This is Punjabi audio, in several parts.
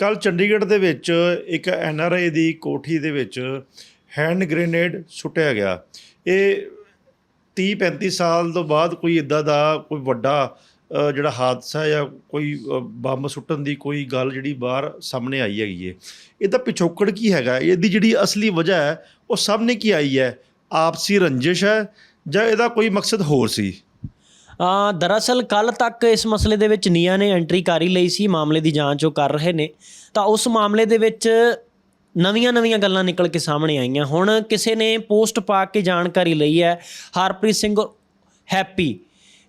ਕੱਲ ਚੰਡੀਗੜ੍ਹ ਦੇ ਵਿੱਚ ਇੱਕ ਐੱਨ ਆਰ ਆਈ ਦੀ ਕੋਠੀ ਦੇ ਵਿੱਚ ਹੈਂਡ ਗ੍ਰੇਨੇਡ ਸੁੱਟਿਆ ਗਿਆ। ਇਹ 30 35 ਸਾਲ ਤੋਂ ਬਾਅਦ ਕੋਈ ਇਦਾਂ ਦਾ ਕੋਈ ਵੱਡਾ ਜਿਹੜਾ ਹਾਦਸਾ ਜਾਂ ਕੋਈ ਬੰਬ ਸੁੱਟਣ ਦੀ ਕੋਈ ਗੱਲ ਜਿਹੜੀ ਬਾਹਰ ਸਾਹਮਣੇ ਆਈ ਹੈਗੀ ਏ। ਇਹਦਾ ਪਿਛੋਕੜ ਕੀ ਹੈਗਾ? ਇਹਦੀ ਜਿਹੜੀ ਅਸਲੀ ਵਜ੍ਹਾ ਹੈ, ਉਹ ਸਾਹਮਣੇ ਕੀ ਆਈ ਹੈ? ਆਪਸੀ ਰੰਜਿਸ਼ ਹੈ ਜਾਂ ਇਹਦਾ ਕੋਈ ਮਕਸਦ ਹੋਰ ਸੀ? ਦਰਅਸਲ ਕੱਲ ਤੱਕ ਇਸ ਮਸਲੇ ਦੇ ਵਿੱਚ ਨੀਆ ਨੇ ਐਂਟਰੀ ਕਰ ਹੀ ਲਈ ਸੀ, ਮਾਮਲੇ ਦੀ ਜਾਂਚ ਉਹ ਕਰ ਰਹੇ ਨੇ। ਤਾਂ ਉਸ ਮਾਮਲੇ ਦੇ ਵਿੱਚ ਨਵੀਆਂ-ਨਵੀਆਂ ਗੱਲਾਂ ਨਿਕਲ ਕੇ ਸਾਹਮਣੇ ਆਈਆਂ। ਹੁਣ ਕਿਸੇ ਨੇ ਪੋਸਟ ਪਾ ਕੇ ਜਾਣਕਾਰੀ ਲਈ ਹੈ, ਹਰਪ੍ਰੀਤ ਸਿੰਘ ਹੈਪੀ,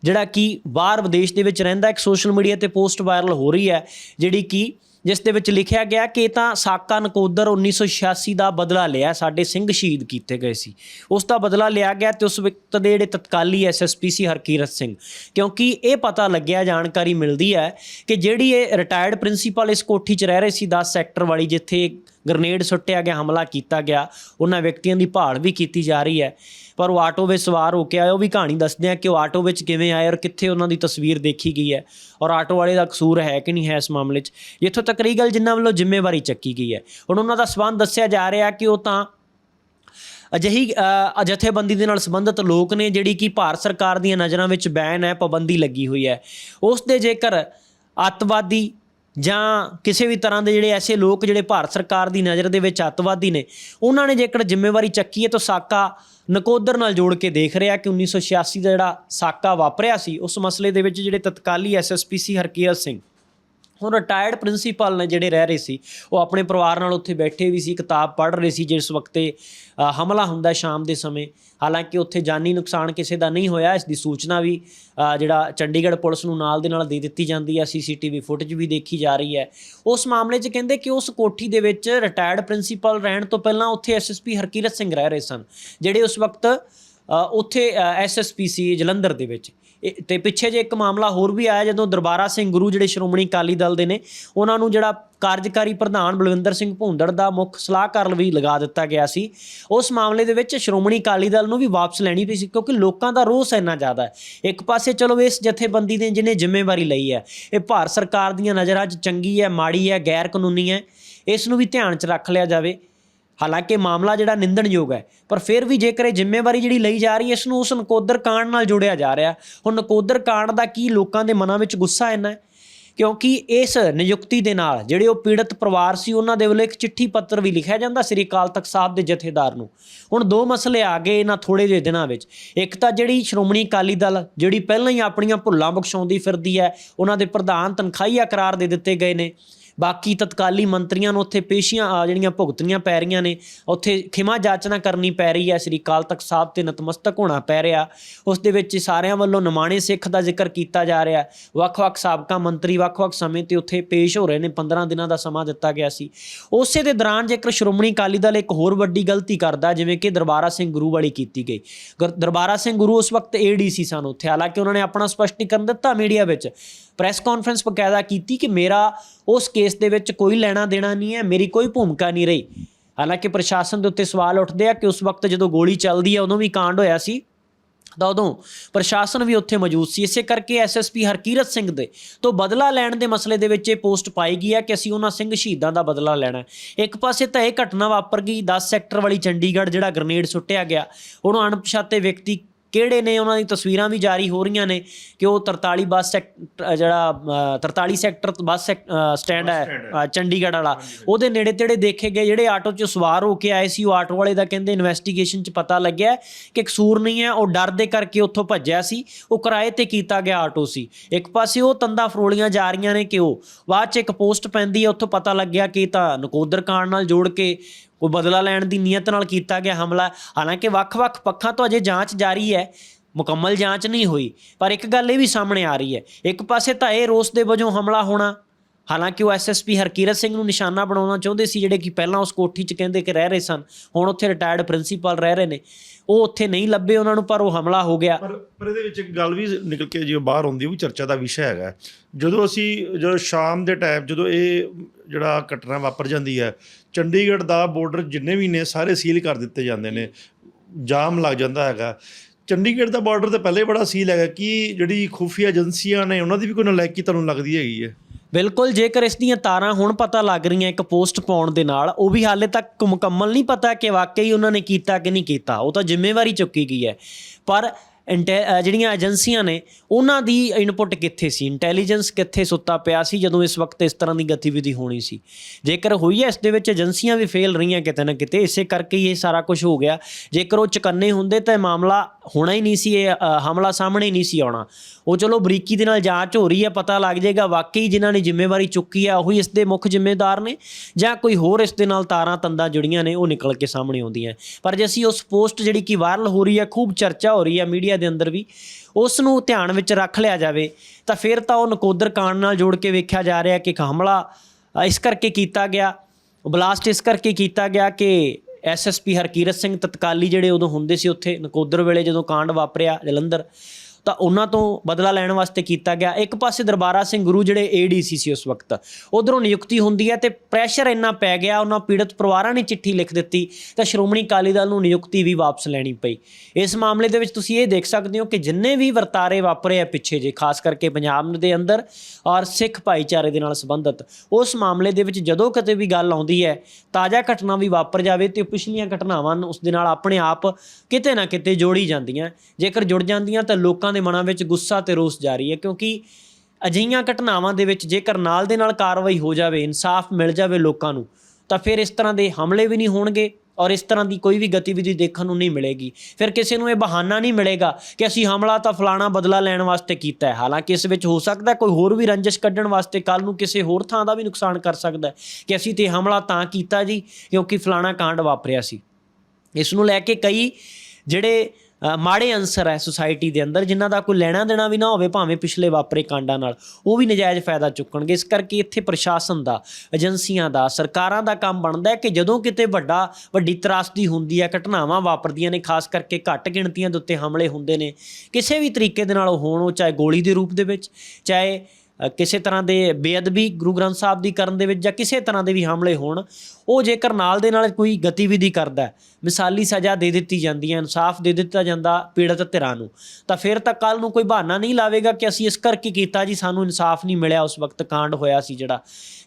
ਜਿਹੜਾ ਕਿ ਬਾਹਰ ਵਿਦੇਸ਼ ਦੇ ਵਿੱਚ ਰਹਿੰਦਾ, ਇੱਕ ਸੋਸ਼ਲ ਮੀਡੀਆ ਤੇ ਪੋਸਟ ਵਾਇਰਲ ਹੋ ਰਹੀ ਹੈ, ਜਿਹੜੀ ਕਿ ਜਿਸ ਦੇ ਵਿੱਚ ਲਿਖਿਆ ਗਿਆ ਕਿ ਇਹ ਤਾਂ ਸਾਕਾ ਨਕੋਦਰ 1986 ਦਾ ਬਦਲਾ ਲਿਆ, ਸਾਡੇ ਸਿੰਘ ਸ਼ਹੀਦ ਕੀਤੇ ਗਏ ਸੀ। ਉਸ ਦਾ ਬਦਲਾ ਲਿਆ ਗਿਆ ਤੇ ਉਸ ਵਕਤ ਦੇ ਜਿਹੜੇ ਤਤਕਾਲੀ ਐਸਐਸਪੀ ਸੀ ਹਰਕੀਰਤ ਸਿੰਘ। ਕਿਉਂਕਿ ਇਹ ਪਤਾ ਲੱਗਿਆ, ਜਾਣਕਾਰੀ ਮਿਲਦੀ ਹੈ ਕਿ ਜਿਹੜੀ ਇਹ ਰਿਟਾਇਰਡ ਪ੍ਰਿੰਸੀਪਲ ਇਸ ਕੋਠੀ 'ਚ ਰਹਿ ਰਹੇ ਸੀ 10 ਸੈਕਟਰ ਵਾਲੀ, ਜਿੱਥੇ ਗ੍ਰਨੇਡ ਸੁੱਟਿਆ ਗਿਆ, ਹਮਲਾ ਕੀਤਾ ਗਿਆ, ਉਹਨਾਂ ਵਿਅਕਤੀਆਂ ਦੀ ਭਾਲ ਵੀ ਕੀਤੀ ਜਾ ਰਹੀ ਹੈ। ਪਰ ਉਹ ਆਟੋ ਵਿੱਚ ਸਵਾਰ ਹੋ ਕੇ ਆਏ, ਉਹ ਵੀ ਕਹਾਣੀ ਦੱਸਦੇ ਆ ਕਿ ਉਹ ਆਟੋ ਵਿੱਚ ਕਿਵੇਂ ਆਏ ਔਰ ਕਿੱਥੇ ਉਹਨਾਂ ਦੀ ਤਸਵੀਰ ਦੇਖੀ ਗਈ ਹੈ। ਔਰ ਆਟੋ ਵਾਲੇ ਦਾ ਕਸੂਰ ਹੈ ਕਿ ਨਹੀਂ ਹੈ ਇਸ ਮਾਮਲੇ 'ਚ। ਜਿੱਥੋਂ ਤੱਕ ਰਹੀ ਗੱਲ, ਜਿਨ੍ਹਾਂ ਵੱਲੋਂ ਜ਼ਿੰਮੇਵਾਰੀ ਚੱਕੀ ਗਈ ਹੈ। ਹੁਣ ਉਹਨਾਂ ਦਾ ਸਬੰਧ ਦੱਸਿਆ ਜਾ ਰਿਹਾ ਕਿ ਉਹ ਤਾਂ ਅਜਿਹੀ ਜਥੇਬੰਦੀ ਦੇ ਨਾਲ ਸੰਬੰਧਿਤ ਲੋਕ ਨੇ ਜਿਹੜੀ ਕਿ ਭਾਰਤ ਸਰਕਾਰ ਦੀਆਂ ਨਜ਼ਰਾਂ ਵਿੱਚ ਬੈਨ ਹੈ, ਪਾਬੰਦੀ ਲੱਗੀ ਹੋਈ ਹੈ। ਉਸ ਦੇ ਜੇਕਰ ਅੱਤਵਾਦੀ ਜਾਂ ਕਿਸੇ ਵੀ ਤਰ੍ਹਾਂ ਦੇ ਜਿਹੜੇ ਐਸੇ ਲੋਕ ਜਿਹੜੇ ਭਾਰਤ ਸਰਕਾਰ ਦੀ ਨਜ਼ਰ ਦੇ ਵਿੱਚ ਅੱਤਵਾਦੀ ਨੇ, ਉਹਨਾਂ ਨੇ ਜੇਕਰ ਜ਼ਿੰਮੇਵਾਰੀ ਚੱਕੀ ਹੈ ਤਾਂ ਸਾਕਾ ਨਕੋਦਰ ਨਾਲ ਜੋੜ ਕੇ ਦੇਖ ਰਿਹਾ ਕਿ 1986 ਦਾ ਜਿਹੜਾ ਸਾਕਾ ਵਾਪਰਿਆ ਸੀ, ਉਸ ਮਸਲੇ ਦੇ ਵਿੱਚ ਜਿਹੜੇ ਤਤਕਾਲੀ ਐਸਐਸਪੀ ਸੀ ਹਰਕੀਰਤ ਸਿੰਘ ਹੁਣ ਰਿਟਾਇਰਡ ਪ੍ਰਿੰਸੀਪਲ ਨੇ ਜਿਹੜੇ ਰਹਿ ਰਹੇ ਸੀ ਉਹ ਆਪਣੇ ਪਰਿਵਾਰ ਨਾਲ ਉੱਥੇ ਬੈਠੇ ਵੀ ਸੀ ਕਿਤਾਬ ਪੜ੍ਹ ਰਹੇ ਸੀ ਜਿਸ ਵਕਤੇ ਹਮਲਾ ਹੁੰਦਾ ਸ਼ਾਮ ਦੇ ਸਮੇਂ। ਹਾਲਾਂਕਿ ਉੱਥੇ ਜਾਨੀ ਨੁਕਸਾਨ ਕਿਸੇ ਦਾ ਨਹੀਂ ਹੋਇਆ ਇਸ ਦੀ ਸੂਚਨਾ ਵੀ ਜਿਹੜਾ ਚੰਡੀਗੜ੍ਹ ਪੁਲਿਸ ਨੂੰ ਨਾਲ ਦੇ ਨਾਲ ਦੇ ਦਿੱਤੀ ਜਾਂਦੀ ਹੈ ਸੀਸੀਟੀਵੀ ਫੁਟੇਜ ਵੀ ਦੇਖੀ ਜਾ ਰਹੀ ਹੈ। ਉਸ ਮਾਮਲੇ 'ਚ ਕਹਿੰਦੇ ਕਿ ਉਸ ਕੋਠੀ ਦੇ ਵਿੱਚ ਰਿਟਾਇਰਡ ਪ੍ਰਿੰਸੀਪਲ ਰਹਿਣ ਤੋਂ ਪਹਿਲਾਂ ਉੱਥੇ ਐਸਐਸਪੀ ਹਰਕੀਰਤ ਸਿੰਘ ਰਹਿ ਰਹੇ ਸਨ ਜਿਹੜੇ ਉਸ ਵਕਤ ਅ, ਉੱਥੇ ਐਸਐਸਪੀ ਸੀ ਜਲੰਧਰ ਦੇ ਵਿੱਚ। ਤੇ ਪਿੱਛੇ ਜੇ ਇੱਕ ਮਾਮਲਾ ਹੋਰ ਵੀ ਆਇਆ ਜਦੋਂ ਦਰਬਾਰਾ ਸਿੰਘ ਗੁਰੂ ਜਿਹੜੇ ਸ਼੍ਰੋਮਣੀ ਅਕਾਲੀ ਦਲ ਦੇ ਨੇ, ਉਹਨਾਂ ਨੂੰ ਜਿਹੜਾ ਕਾਰਜਕਾਰੀ ਪ੍ਰਧਾਨ ਬਲਵਿੰਦਰ ਸਿੰਘ ਭੁੰਦੜ ਦਾ ਮੁੱਖ ਸਲਾਹਕਾਰ ਵੀ ਲਗਾ ਦਿੱਤਾ ਗਿਆ ਸੀ। ਉਸ ਮਾਮਲੇ ਦੇ ਵਿੱਚ ਸ਼੍ਰੋਮਣੀ ਅਕਾਲੀ ਦਲ ਨੂੰ ਵੀ ਵਾਪਸ ਲੈਣੀ ਪਈ ਸੀ ਕਿਉਂਕਿ ਲੋਕਾਂ ਦਾ ਰੋਸ ਇੰਨਾ ਜ਼ਿਆਦਾ ਹੈ। ਇੱਕ ਪਾਸੇ ਚਲੋ ਇਸ ਜਥੇਬੰਦੀ ਨੇ ਜਿਹਨੇ ਜ਼ਿੰਮੇਵਾਰੀ ਲਈ ਹੈ, ਇਹ ਭਾਰਤ ਸਰਕਾਰ ਦੀਆਂ ਨਜ਼ਰਾਂ 'ਚ ਚੰਗੀ ਹੈ, ਮਾੜੀ ਹੈ ਗੈਰ ਕਾਨੂੰਨੀ ਹੈ, ਇਸ ਨੂੰ ਵੀ ਧਿਆਨ 'ਚ ਰੱਖ ਲਿਆ ਜਾਵੇ। ਹਾਲਾਂਕਿ ਮਾਮਲਾ ਜਿਹੜਾ ਨਿੰਦਣਯੋਗ ਹੈ, ਪਰ ਫਿਰ ਵੀ ਜੇਕਰ ਇਹ ਜ਼ਿੰਮੇਵਾਰੀ ਜਿਹੜੀ ਲਈ ਜਾ ਰਹੀ ਹੈ, ਇਸ ਨੂੰ ਉਸ ਨਕੋਦਰ ਕਾਂਡ ਨਾਲ ਜੋੜਿਆ ਜਾ ਰਿਹਾ। ਹੁਣ ਨਕੋਦਰ ਕਾਂਡ ਦਾ ਕੀ ਲੋਕਾਂ ਦੇ ਮਨਾਂ ਵਿੱਚ ਗੁੱਸਾ ਇੰਨਾ ਹੈ? ਕਿਉਂਕਿ ਇਸ ਨਿਯੁਕਤੀ ਦੇ ਨਾਲ ਜਿਹੜੇ ਉਹ ਪੀੜਤ ਪਰਿਵਾਰ ਸੀ, ਉਹਨਾਂ ਦੇ ਵੱਲੋਂ ਇੱਕ ਚਿੱਠੀ ਪੱਤਰ ਵੀ ਲਿਖਿਆ ਜਾਂਦਾ ਸ੍ਰੀ ਅਕਾਲ ਤਖਤ ਸਾਹਿਬ ਦੇ ਜਥੇਦਾਰ ਨੂੰ। ਹੁਣ ਦੋ ਮਸਲੇ ਆ ਗਏ ਇਹਨਾਂ ਥੋੜੇ ਜਿਹੇ ਦਿਨਾਂ ਵਿੱਚ। ਇੱਕ ਤਾਂ ਜਿਹੜੀ ਸ਼੍ਰੋਮਣੀ ਅਕਾਲੀ ਦਲ, ਜਿਹੜੀ ਪਹਿਲਾਂ ਹੀ ਆਪਣੀਆਂ ਭੁੱਲਾਂ ਬਖਸ਼ਾਉਂਦੀ ਫਿਰਦੀ ਹੈ, ਉਹਨਾਂ ਦੇ ਪ੍ਰਧਾਨ ਤਨਖਾਹੀਆ ਕਰਾਰ ਦੇ ਦਿੱਤੇ ਗਏ ਨੇ। ਬਾਕੀ ਤਤਕਾਲੀ ਮੰਤਰੀਆਂ ਨੂੰ ਉੱਥੇ ਪੇਸ਼ੀਆਂ ਆ ਜਿਹੜੀਆਂ ਭੁਗਤਣੀਆਂ ਪੈ ਰਹੀਆਂ ਨੇ, ਉੱਥੇ ਖਿਮਾ ਜਾਚਨਾ ਕਰਨੀ ਪੈ ਰਹੀ ਹੈ, ਸ੍ਰੀ ਅਕਾਲ ਤਖਤ ਸਾਹਿਬ ਤੇ ਨਤਮਸਤਕ ਹੋਣਾ ਪੈ ਰਿਹਾ। ਉਸ ਦੇ ਵਿੱਚ ਸਾਰਿਆਂ ਵੱਲੋਂ ਨਿਮਾਣੇ ਸਿੱਖ ਦਾ ਜ਼ਿਕਰ ਕੀਤਾ ਜਾ ਰਿਹਾ। ਵੱਖ-ਵੱਖ ਸਾਬਕਾ ਮੰਤਰੀ ਵੱਖ-ਵੱਖ ਸਮੇਂ ਤੇ ਉੱਥੇ ਪੇਸ਼ ਹੋ ਰਹੇ ਨੇ 15 ਦਿਨਾਂ ਦਾ ਸਮਾਂ ਦਿੱਤਾ ਗਿਆ ਸੀ। ਉਸੇ ਦੇ ਦੌਰਾਨ ਜੇਕਰ ਸ਼੍ਰੋਮਣੀ ਅਕਾਲੀ ਦਲ ਇੱਕ ਹੋਰ ਵੱਡੀ ਗਲਤੀ ਕਰਦਾ, ਜਿਵੇਂ ਕਿ ਦਰਬਾਰਾ ਸਿੰਘ ਗੁਰੂ ਵਾਲੀ ਕੀਤੀ ਗਈ। ਗੁਰ- ਦਰਬਾਰਾ ਸਿੰਘ ਗੁਰੂ ਉਸ ਵਕਤ ਏਡੀਸੀ ਸਨ ਉੱਥੇ। ਹਾਲਾਂਕਿ ਉਹਨਾਂ ਨੇ ਆਪਣਾ ਸਪਸ਼ਟੀਕਰਨ ਦਿੱਤਾ ਮੀਡੀਆ ਵਿੱਚ। ਪ੍ਰੈਸ ਕਾਨਫਰੰਸ ਬਕਾਇਦਾ ਕੀਤੀ ਕਿ ਮੇਰਾ ਉਸ ਕੇਸ ਦੇ ਵਿੱਚ ਕੋਈ ਲੈਣਾ ਦੇਣਾ ਨਹੀਂ ਹੈ, ਮੇਰੀ ਕੋਈ ਭੂਮਿਕਾ ਨਹੀਂ ਰਹੀ। ਹਾਲਾਂਕਿ ਪ੍ਰਸ਼ਾਸਨ ਦੇ ਉੱਤੇ ਸਵਾਲ ਉੱਠਦੇ ਆ ਕਿ ਉਸ ਵਕਤ ਜਦੋਂ ਗੋਲੀ ਚੱਲਦੀ ਹੈ ਉਦੋਂ ਵੀ ਕਾਂਡ ਹੋਇਆ ਸੀ। ਤਾਂ ਉਦੋਂ ਪ੍ਰਸ਼ਾਸਨ ਵੀ ਉੱਥੇ ਮੌਜੂਦ ਸੀ। ਇਸੇ ਕਰਕੇ ਐਸਐਸਪੀ ਹਰਕੀਰਤ ਸਿੰਘ ਦੇ ਤੋਂ ਬਦਲਾ ਲੈਣ ਦੇ ਮਸਲੇ ਦੇ ਵਿੱਚ ਇਹ ਪੋਸਟ ਪਾਈ ਗਈ ਹੈ ਕਿ ਅਸੀਂ ਉਹਨਾਂ ਸਿੰਘ ਸ਼ਹੀਦਾਂ ਦਾ ਬਦਲਾ ਲੈਣਾ ਇੱਕ ਪਾਸੇ ਤਾਂ ਇਹ ਘਟਨਾ ਵਾਪਰ ਗਈ 10 ਸੈਕਟਰ ਵਾਲੀ ਚੰਡੀਗੜ੍ਹ ਜਿਹੜਾ ਗ੍ਰਨੇਡ ਸੁੱਟਿਆ ਗਿਆ, ਉਹਨੂੰ ਅਣਪਛਾਤੇ ਵਿਅਕਤੀ ਕਿਹੜੇ ਨੇ ਉਹਨਾਂ ਦੀ ਤਸਵੀਰਾਂ ਵੀ ਜਾਰੀ ਹੋ ਰਹੀਆਂ ਨੇ ਕਿ ਉਹ 43 ਬੱਸ ਜਿਹੜਾ ਅ, 43 ਸੈਕਟਰ ਬੱਸ ਸਟੈਂਡ ਹੈ ਚੰਡੀਗੜ੍ਹ ਵਾਲਾ। ਉਹਦੇ ਨੇੜੇ ਤੇੜੇ ਦੇਖੇ ਗਏ ਜਿਹੜੇ ਆਟੋ 'ਚ ਸਵਾਰ ਹੋ ਕੇ ਆਏ ਸੀ ਉਹ ਆਟੋ ਵਾਲੇ ਦਾ ਕਹਿੰਦੇ ਇਨਵੈਸਟੀਗੇਸ਼ਨ 'ਚ ਪਤਾ ਲੱਗਿਆ ਕਿ ਕਸੂਰ ਨਹੀਂ ਹੈ ਉਹ ਡਰ ਦੇ ਕਰਕੇ ਉੱਥੋਂ ਭੱਜਿਆ ਸੀ ਉਹ ਕਿਰਾਏ ਤੇ ਕੀਤਾ ਗਿਆ ਆਟੋ ਸੀ। ਇੱਕ ਪਾਸੇ ਉਹ ਤੰਦਾ ਫਰੋਲੀਆਂ ਜਾ ਰਹੀਆਂ ਨੇ ਕਿ ਉਹ ਬਾਅਦ 'ਚ ਇੱਕ ਪੋਸਟ ਪੈਂਦੀ ਹੈ ਉੱਥੋਂ ਪਤਾ ਲੱਗਿਆ ਕਿ ਤਾਂ ਨਕੋਦਰ ਕਾਂਡ ਨਾਲ ਜੋੜ ਕੇ ਕੋਈ ਬਦਲਾ ਲੈਣ ਦੀ ਨੀਅਤ ਨਾਲ ਕੀਤਾ ਗਿਆ ਹਮਲਾ ਹਾਲਾਂਕਿ ਵੱਖ-ਵੱਖ ਪੱਖਾਂ ਤੋਂ ਅਜੇ ਜਾਂਚ ਜਾਰੀ ਹੈ ਮੁਕੰਮਲ ਜਾਂਚ ਨਹੀਂ ਹੋਈ। ਪਰ ਇੱਕ ਗੱਲ ਇਹ ਵੀ ਸਾਹਮਣੇ ਆ ਰਹੀ ਹੈ, ਇੱਕ ਪਾਸੇ ਤਾਂ ਇਹ ਰੋਸ ਦੇ ਵਜੋਂ ਹਮਲਾ ਹੋਣਾ, ਹਾਲਾਂਕਿ ਉਹ ਐਸਐਸਪੀ ਹਰਕੀਰਤ ਸਿੰਘ ਨੂੰ ਨਿਸ਼ਾਨਾ ਬਣਾਉਣਾ ਚਾਹੁੰਦੇ ਸੀ, ਜਿਹੜੇ ਕਿ ਪਹਿਲਾਂ ਉਸ ਕੋਠੀ 'ਚ ਕਹਿੰਦੇ ਕਿ ਰਹਿ ਰਹੇ ਸਨ, ਹੁਣ ਉੱਥੇ ਰਿਟਾਇਰਡ ਪ੍ਰਿੰਸੀਪਲ ਰਹਿ ਰਹੇ ਨੇ। ਉਹ ਉੱਥੇ ਨਹੀਂ ਲੱਭੇ ਉਹਨਾਂ ਨੂੰ, ਪਰ ਉਹ ਹਮਲਾ ਹੋ ਗਿਆ। ਪਰ ਪਰ ਇਹਦੇ ਵਿੱਚ ਇੱਕ ਗੱਲ ਵੀ ਨਿਕਲ ਕੇ ਜਿਵੇਂ ਬਾਹਰ ਆਉਂਦੀ, ਉਹ ਚਰਚਾ ਦਾ ਵਿਸ਼ਾ ਹੈਗਾ। ਜਦੋਂ ਅਸੀਂ, ਜਦੋਂ ਸ਼ਾਮ ਦੇ ਟਾਈਮ ਜਦੋਂ ਇਹ ਜਿਹੜਾ ਘਟਨਾ ਵਾਪਰ ਜਾਂਦੀ ਹੈ, ਚੰਡੀਗੜ੍ਹ ਦਾ ਬਾਰਡਰ ਜਿੰਨੇ ਵੀ ਨੇ, ਸਾਰੇ ਸੀਲ ਕਰ ਦਿੱਤੇ ਜਾਂਦੇ ਨੇ। ਜਾਮ ਲੱਗ ਜਾਂਦਾ ਹੈਗਾ। ਚੰਡੀਗੜ੍ਹ ਦਾ ਬਾਰਡਰ ਤਾਂ ਪਹਿਲੇ ਬੜਾ ਸੀਲ ਹੈਗਾ ਕਿ ਜਿਹੜੀ ਖੁਫੀਆ ਏਜੰਸੀਆਂ ਨੇ ਉਹਨਾਂ ਦੀ ਵੀ ਕੋਈ ਨਲਾਇਕੀ ਤੁਹਾਨੂੰ ਲੱਗਦੀ ਹੈਗੀ ਹੈ। ਬਿਲਕੁਲ, ਜੇਕਰ ਇਸ ਦੀਆਂ ਤਾਰਾਂ ਹੁਣ ਪਤਾ ਲੱਗ ਰਹੀਆਂ ਇੱਕ ਪੋਸਟ ਪਾਉਣ ਦੇ ਨਾਲ, ਉਹ ਵੀ ਹਾਲੇ ਤੱਕ ਮੁਕੰਮਲ ਨਹੀਂ ਪਤਾ ਕਿ ਵਾਕਈ ਉਹਨਾਂ ਨੇ ਕੀਤਾ ਕਿ ਨਹੀਂ ਕੀਤਾ, ਉਹ ਤਾਂ ਜ਼ਿੰਮੇਵਾਰੀ ਚੁੱਕੀ ਗਈ ਹੈ। ਪਰ ਜਿਹੜੀਆਂ ਏਜੰਸੀਆਂ ਨੇ, ਉਹਨਾਂ ਦੀ ਇਨਪੁਟ ਕਿੱਥੇ ਸੀ? ਇੰਟੈਲੀਜੈਂਸ ਕਿੱਥੇ ਸੁੱਤਾ ਪਿਆ ਸੀ ਜਦੋਂ ਇਸ ਵਕਤ ਇਸ ਤਰ੍ਹਾਂ ਦੀ ਗਤੀਵਿਧੀ ਹੋਣੀ ਸੀ? ਜੇਕਰ ਹੋਈ ਹੈ, ਇਸ ਦੇ ਵਿੱਚ ਏਜੰਸੀਆਂ ਵੀ ਫੇਲ ਰਹੀਆਂ ਕਿਤੇ ਨਾ ਕਿਤੇ, ਇਸੇ ਕਰਕੇ ਹੀ ਇਹ ਸਾਰਾ ਕੁਝ ਹੋ ਗਿਆ। ਜੇਕਰ ਉਹ ਚਕੰਨੇ ਹੁੰਦੇ ਤਾਂ ਇਹ ਮਾਮਲਾ ਹੋਣਾ ਹੀ ਨਹੀਂ ਸੀ, ਇਹ ਹਮਲਾ ਸਾਹਮਣੇ ਹੀ ਨਹੀਂ ਸੀ ਆਉਣਾ। ਉਹ ਚਲੋ ਬਰੀਕੀ ਦੇ ਨਾਲ ਜਾਂਚ ਹੋ ਰਹੀ ਹੈ, ਪਤਾ ਲੱਗ ਜਾਏਗਾ। ਵਾਕਈ ਜਿਨ੍ਹਾਂ ਨੇ ਜ਼ਿੰਮੇਵਾਰੀ ਚੁੱਕੀ ਆ ਉਹੀ ਇਸ ਦੇ ਮੁੱਖ ਜ਼ਿੰਮੇਦਾਰ ਨੇ, ਜਾਂ ਕੋਈ ਹੋਰ ਇਸ ਦੇ ਨਾਲ ਤਾਰਾਂ ਤੰਦਾਂ ਜੁੜੀਆਂ ਨੇ, ਉਹ ਨਿਕਲ ਕੇ ਸਾਹਮਣੇ ਆਉਂਦੀਆਂ। ਪਰ ਜੇ ਅਸੀਂ ਉਸ ਪੋਸਟ ਜਿਹੜੀ ਕਿ ਵਾਇਰਲ ਹੋ ਰਹੀ ਹੈ, ਖੂਬ ਚਰਚਾ ਹੋ ਰਹੀ ਹੈ ਮੀਡੀਆ ਦੇ ਅੰਦਰ ਵੀ ਉਸ ਨੂੰ ਧਿਆਨ ਵਿੱਚ ਰੱਖ ਲਿਆ ਜਾਵੇ, ਤਾਂ ਫਿਰ ਤਾਂ ਉਹ ਨਕੋਦਰ ਕਾਂਡ ਨਾਲ ਜੋੜ ਕੇ ਵੇਖਿਆ ਜਾ ਰਿਹਾ ਕਿ ਇੱਕ ਹਮਲਾ ਇਸ ਕਰਕੇ ਕੀਤਾ ਗਿਆ, ਬਲਾਸਟ ਇਸ ਕਰਕੇ ਕੀਤਾ ਗਿਆ ਕਿ ਐਸਐਸਪੀ ਹਰਕੀਰਤ ਸਿੰਘ ਤਤਕਾਲੀ ਜਿਹੜੇ ਉਦੋਂ ਹੁੰਦੇ ਸੀ ਉੱਥੇ, ਨਕੋਦਰ ਵੇਲੇ ਜਦੋਂ ਕਾਂਡ ਵਾਪਰਿਆ ਜਲੰਧਰ ਤਾਂ ਉਹਨਾਂ ਤੋਂ ਬਦਲਾ ਲੈਣ ਵਾਸਤੇ ਕੀਤਾ ਗਿਆ। ਇੱਕ ਪਾਸੇ ਦਰਬਾਰਾ ਸਿੰਘ ਗੁਰੂ ਜਿਹੜੇ ਏਡੀਸੀ ਸੀ ਉਸ ਵਕਤ। ਉਧਰੋਂ ਨਿਯੁਕਤੀ ਹੁੰਦੀ ਹੈ ਤੇ ਪ੍ਰੈਸ਼ਰ ਇੰਨਾ ਪੈ ਗਿਆ, ਉਹਨਾਂ ਪੀੜਤ ਪਰਿਵਾਰਾਂ ਨੇ ਚਿੱਠੀ ਲਿਖ ਦਿੱਤੀ, ਤਾਂ ਸ਼੍ਰੋਮਣੀ ਅਕਾਲੀ ਦਲ ਨੂੰ ਨਿਯੁਕਤੀ ਵੀ ਵਾਪਸ ਲੈਣੀ ਪਈ। ਇਸ ਮਾਮਲੇ ਦੇ ਵਿੱਚ ਤੁਸੀਂ ਇਹ ਦੇਖ ਸਕਦੇ ਹੋ ਕਿ ਜਿੰਨੇ ਵੀ ਵਰਤਾਰੇ ਵਾਪਰੇ ਆ ਪਿੱਛੇ ਜੇ, ਖਾਸ ਕਰਕੇ ਪੰਜਾਬ ਦੇ ਅੰਦਰ ਔਰ ਸਿੱਖ ਭਾਈਚਾਰੇ ਦੇ ਨਾਲ ਸੰਬੰਧਿਤ, ਉਸ ਮਾਮਲੇ ਦੇ ਵਿੱਚ ਜਦੋਂ ਕਿਤੇ ਵੀ ਗੱਲ ਆਉਂਦੀ ਹੈ, ਤਾਜ਼ਾ ਘਟਨਾ ਵੀ ਵਾਪਰ ਜਾਵੇ ਤੇ ਪਿਛਲੀਆਂ ਘਟਨਾਵਾਂ ਉਸ ਦੇ ਨਾਲ ਆਪਣੇ ਆਪ ਕਿਤੇ ਨਾ ਕਿਤੇ ਜੋੜੀ ਜਾਂਦੀਆਂ। ਜੇਕਰ ਜੁੜ ਜਾਂਦੀਆਂ ਤਾਂ ਲੋਕਾਂ ਦੇ ਮਨਾਂ ਵਿੱਚ ਗੁੱਸਾ ਤੇ ਰੋਸ ਜਾਰੀ ਹੈ ਕਿਉਂਕਿ ਅਜਿਹੀਆਂ ਘਟਨਾਵਾਂ ਦੇ ਵਿੱਚ ਜੇਕਰ ਨਾਲ ਦੇ ਨਾਲ ਕਾਰਵਾਈ ਹੋ ਜਾਵੇ, ਇਨਸਾਫ ਮਿਲ ਜਾਵੇ ਲੋਕਾਂ ਨੂੰ, ਤਾਂ ਫਿਰ ਇਸ ਤਰ੍ਹਾਂ ਦੇ ਹਮਲੇ ਵੀ ਨਹੀਂ ਹੋਣਗੇ ਔਰ ਇਸ ਤਰ੍ਹਾਂ ਦੀ ਕੋਈ ਵੀ ਗਤੀਵਿਧੀ ਦੇਖਣ ਨੂੰ ਨਹੀਂ ਮਿਲੇਗੀ। ਫਿਰ ਕਿਸੇ ਨੂੰ ਇਹ ਬਹਾਨਾ ਨਹੀਂ ਮਿਲੇਗਾ ਕਿ ਅਸੀਂ ਹਮਲਾ ਤਾਂ ਫਲਾਣਾ ਬਦਲਾ ਲੈਣ ਵਾਸਤੇ ਕੀਤਾ ਹੈ। ਹਾਲਾਂਕਿ ਇਸ ਵਿੱਚ ਹੋ ਸਕਦਾ ਕੋਈ ਹੋਰ ਵੀ ਰੰਜਿਸ਼ ਕੱਢਣ ਵਾਸਤੇ ਕੱਲ ਨੂੰ ਕਿਸੇ ਹੋਰ ਥਾਂ ਦਾ ਵੀ ਨੁਕਸਾਨ ਕਰ ਸਕਦਾ ਕਿ ਅਸੀਂ ਤੇ ਹਮਲਾ ਤਾਂ ਕੀਤਾ ਜੀ ਕਿਉਂਕਿ ਫਲਾਣਾ ਕਾਂਡ ਵਾਪਰਿਆ ਸੀ। ਇਸ ਨੂੰ ਲੈ ਕੇ ਕਈ ਜਿਹੜੇ ਮਾੜੇ ਅੰਸਰ ਹੈ ਸੁਸਾਇਟੀ ਦੇ ਅੰਦਰ, ਜਿਨ੍ਹਾਂ ਦਾ ਕੋਈ ਲੈਣਾ ਦੇਣਾ ਵੀ ਨਾ ਹੋਵੇ, ਭਾਵੇਂ ਪਿਛਲੇ ਵਾਪਰੇ ਕਾਂਡਾਂ ਨਾਲ, ਉਹ ਵੀ ਨਜਾਇਜ਼ ਫਾਇਦਾ ਚੁੱਕਣਗੇ। ਇਸ ਕਰਕੇ ਇੱਥੇ ਪ੍ਰਸ਼ਾਸਨ ਦਾ, ਏਜੰਸੀਆਂ ਦਾ, ਸਰਕਾਰਾਂ ਦਾ ਕੰਮ ਬਣਦਾ ਹੈ ਕਿ ਜਦੋਂ ਕਿਤੇ ਵੱਡਾ, ਵੱਡੀ ਤਰਾਸਦੀ ਹੁੰਦੀ ਹੈ, ਘਟਨਾਵਾਂ ਵਾਪਰਦੀਆਂ ਨੇ, ਖਾਸ ਕਰਕੇ ਘੱਟ ਗਿਣਤੀਆਂ ਦੇ ਉੱਤੇ ਹਮਲੇ ਹੁੰਦੇ ਨੇ, ਕਿਸੇ ਵੀ ਤਰੀਕੇ ਦੇ ਨਾਲ ਉਹ ਹੋਣ, ਉਹ ਚਾਹੇ ਗੋਲੀ ਦੇ ਰੂਪ ਦੇ ਵਿੱਚ, ਚਾਹੇ ਕਿਸੇ ਤਰ੍ਹਾਂ ਦੇ ਬੇਅਦਬੀ ਗੁਰੂ ਗ੍ਰੰਥ ਸਾਹਿਬ ਦੀ ਕਰਨ ਦੇ ਵਿੱਚ ਜਾਂ ਕਿਸੇ ਤਰ੍ਹਾਂ ਦੇ ਵੀ ਹਮਲੇ ਹੋਣ, ਉਹ ਜੇਕਰ ਨਾਲ ਦੇ ਨਾਲ ਕੋਈ ਗਤੀਵਿਧੀ ਕਰਦਾ ਮਿਸਾਲੀ ਸਜ਼ਾ ਦੇ ਦਿੱਤੀ ਜਾਂਦੀ ਹੈ, ਇਨਸਾਫ ਦੇ ਦਿੱਤਾ ਜਾਂਦਾ ਪੀੜਤ ਧਿਰਾਂ ਨੂੰ, ਤਾਂ ਫਿਰ ਤਾਂ ਕੱਲ ਨੂੰ ਕੋਈ ਬਹਾਨਾ ਨਹੀਂ ਲਾਵੇਗਾ ਕਿ ਅਸੀਂ ਇਸ ਕਰਕੇ ਕੀਤਾ ਜੀ, ਸਾਨੂੰ ਇਨਸਾਫ ਨਹੀਂ ਮਿਲਿਆ, ਉਸ ਵਕਤ ਕਾਂਡ ਹੋਇਆ ਸੀ ਜਿਹੜਾ।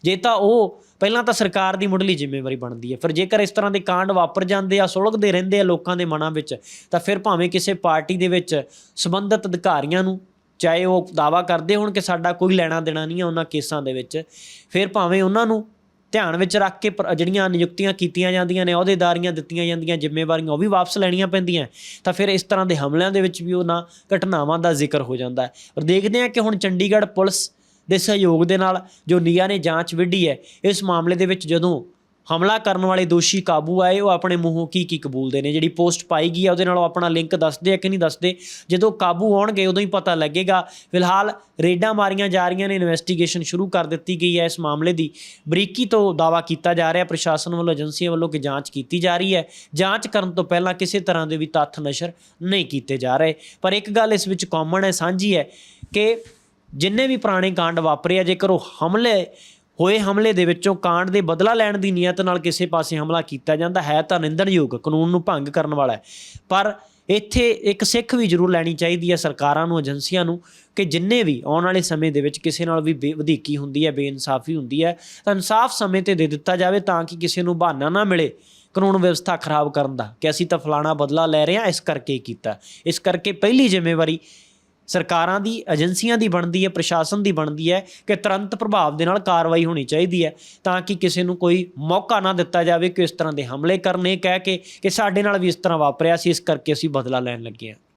ਜੇ ਤਾਂ ਉਹ, ਪਹਿਲਾਂ ਤਾਂ ਸਰਕਾਰ ਦੀ ਮੁੱਢਲੀ ਜ਼ਿੰਮੇਵਾਰੀ ਬਣਦੀ ਹੈ, ਫਿਰ ਜੇਕਰ ਇਸ ਤਰ੍ਹਾਂ ਦੇ ਕਾਂਡ ਵਾਪਰ ਜਾਂਦੇ ਆ, ਸੁਲਗਦੇ ਰਹਿੰਦੇ ਆ ਲੋਕਾਂ ਦੇ ਮਨਾਂ ਵਿੱਚ, ਤਾਂ ਫਿਰ ਭਾਵੇਂ ਕਿਸੇ ਪਾਰਟੀ ਦੇ ਵਿੱਚ ਸੰਬੰਧਿਤ ਅਧਿਕਾਰੀਆਂ ਨੂੰ ਚਾਹੇ ਉਹ ਦਾਵਾ ਕਰਦੇ ਹੋਣ ਕਿ ਸਾਡਾ ਕੋਈ ਲੈਣਾ ਦੇਣਾ ਨਹੀਂ ਹੈ ਉਹਨਾਂ ਕੇਸਾਂ ਦੇ ਵਿੱਚ, ਫਿਰ ਭਾਵੇਂ ਉਹਨਾਂ ਨੂੰ ਧਿਆਨ ਵਿੱਚ ਰੱਖ ਕੇ ਪਰ- ਜਿਹੜੀਆਂ ਨਿਯੁਕਤੀਆਂ ਕੀਤੀਆਂ ਜਾਂਦੀਆਂ ਨੇ, ਅਹੁਦੇਦਾਰੀਆਂ ਦਿੱਤੀਆਂ ਜਾਂਦੀਆਂ, ਜ਼ਿੰਮੇਵਾਰੀਆਂ ਉਹ ਵੀ ਵਾਪਸ ਲੈਣੀਆਂ ਪੈਂਦੀਆਂ, ਤਾਂ ਫਿਰ ਇਸ ਤਰ੍ਹਾਂ ਦੇ ਹਮਲਿਆਂ ਦੇ ਵਿੱਚ ਵੀ ਉਹਨਾਂ ਘਟਨਾਵਾਂ ਦਾ ਜ਼ਿਕਰ ਹੋ ਜਾਂਦਾ ਹੈ। ਪਰ ਦੇਖਦੇ ਹਾਂ ਕਿ ਹੁਣ ਚੰਡੀਗੜ੍ਹ ਪੁਲਿਸ ਦੇ ਸਹਿਯੋਗ ਦੇ ਨਾਲ ਜੋ ਨੀਆ ਨੇ ਜਾਂਚ ਵਿੱਢੀ ਹੈ, ਇਸ ਮਾਮਲੇ ਦੇ ਵਿੱਚ ਜਦੋਂ ਹਮਲਾ ਕਰਨ ਵਾਲੇ ਦੋਸ਼ੀ ਕਾਬੂ ਆਏ, ਉਹ ਆਪਣੇ ਮੂੰਹੋਂ ਕੀ ਕੀ ਕਬੂਲਦੇ ਨੇ? ਜਿਹੜੀ ਪੋਸਟ ਪਾਈ ਗਈ ਆ, ਉਹਦੇ ਨਾਲ ਉਹ ਆਪਣਾ ਲਿੰਕ ਦੱਸਦੇ ਆ ਕਿ ਨਹੀਂ ਦੱਸਦੇ? ਜਦੋਂ ਕਾਬੂ ਆਉਣਗੇ, ਉਦੋਂ ਹੀ ਪਤਾ ਲੱਗੇਗਾ। ਫਿਲਹਾਲ ਰੇਡਾਂ ਮਾਰੀਆਂ ਜਾ ਰਹੀਆਂ ਨੇ, ਇਨਵੈਸਟੀਗੇਸ਼ਨ ਸ਼ੁਰੂ ਕਰ ਦਿੱਤੀ ਗਈ ਹੈ ਇਸ ਮਾਮਲੇ ਦੀ। ਬਰੀਕੀ ਤੋਂ ਦਾਵਾ ਕੀਤਾ ਜਾ ਰਿਹਾ, ਪ੍ਰਸ਼ਾਸਨ ਵੱਲੋਂ, ਏਜੰਸੀਆਂ ਵੱਲੋਂ ਕਿ ਜਾਂਚ ਕੀਤੀ ਜਾ ਰਹੀ ਹੈ। ਜਾਂਚ ਕਰਨ ਤੋਂ ਪਹਿਲਾਂ ਕਿਸੇ ਤਰ੍ਹਾਂ ਦੇ ਵੀ ਤੱਥ ਨਸ਼ਰ ਨਹੀਂ ਕੀਤੇ ਜਾ ਰਹੇ। ਪਰ ਇੱਕ ਗੱਲ ਇਸ ਵਿੱਚ ਕਾਮਨ ਹੈ, ਸਾਂਝੀ ਹੈ ਕਿ ਜਿੰਨੇ ਵੀ ਪੁਰਾਣੇ ਕਾਂਡ ਵਾਪਰੇ ਆ, ਜੇਕਰ ਉਹ ਹਮਲੇ ਹੋਏ ਹਮਲੇ ਦੇ ਵਿੱਚੋਂ ਕਾਂਡ ਦੇ ਬਦਲਾ ਲੈਣ ਦੀ ਨੀਅਤ ਨਾਲ ਕਿਸੇ ਪਾਸੇ ਹਮਲਾ ਕੀਤਾ ਜਾਂਦਾ ਹੈ ਤਾਂ ਨਿੰਦਣਯੋਗ ਕਾਨੂੰਨ ਨੂੰ ਭੰਗ ਕਰਨ ਵਾਲਾ ਹੈ। ਪਰ ਇੱਥੇ ਇੱਕ ਸਿੱਖ ਵੀ ਜ਼ਰੂਰ ਲੈਣੀ ਚਾਹੀਦੀ ਹੈ ਸਰਕਾਰਾਂ ਨੂੰ, ਏਜੰਸੀਆਂ ਨੂੰ ਕਿ ਜਿੰਨੇ ਵੀ ਆਉਣ ਵਾਲੇ ਸਮੇਂ ਦੇ ਵਿੱਚ ਕਿਸੇ ਨਾਲ ਵੀ ਬੇ- ਵਧੀਕੀ ਹੁੰਦੀ ਹੈ, ਬੇਇਨਸਾਫੀ ਹੁੰਦੀ ਹੈ ਤਾਂ ਇਨਸਾਫ ਸਮੇਂ ਤੇ ਦੇ ਦਿੱਤਾ ਜਾਵੇ ਤਾਂ ਕਿ ਕਿਸੇ ਨੂੰ ਬਹਾਨਾ ਨਾ ਮਿਲੇ ਕਾਨੂੰਨ ਵਿਵਸਥਾ ਖਰਾਬ ਕਰਨ ਦਾ ਕਿ ਅਸੀਂ ਤਾਂ ਫਲਾਣਾ ਬਦਲਾ ਲੈ ਰਹੇ ਹਾਂ, ਇਸ ਕਰਕੇ ਕੀਤਾ। ਇਸ ਕਰਕੇ ਪਹਿਲੀ ਜ਼ਿੰਮੇਵਾਰੀ ਸਰਕਾਰਾਂ ਦੀ ਏਜੰਸੀਆਂ ਦੀ ਬਣਦੀ ਹੈ, ਪ੍ਰਸ਼ਾਸਨ ਦੀ ਬਣਦੀ ਹੈ ਕਿ ਤੁਰੰਤ ਪ੍ਰਭਾਵ ਦੇ ਨਾਲ ਕਾਰਵਾਈ ਹੋਣੀ ਚਾਹੀਦੀ ਹੈ ਤਾਂ ਕਿ ਕਿਸੇ ਨੂੰ ਕੋਈ ਮੌਕਾ ਨਾ ਦਿੱਤਾ ਜਾਵੇ ਕਿ ਇਸ ਤਰ੍ਹਾਂ ਦੇ ਹਮਲੇ ਕਰਨੇ, ਕਹਿ ਕੇ ਕਿ ਸਾਡੇ ਨਾਲ ਵੀ ਇਸ ਤਰ੍ਹਾਂ ਵਾਪਰਿਆ ਸੀ, ਇਸ ਕਰਕੇ ਅਸੀਂ ਬਦਲਾ ਲੈਣ ਲੱਗੇ ਹਾਂ।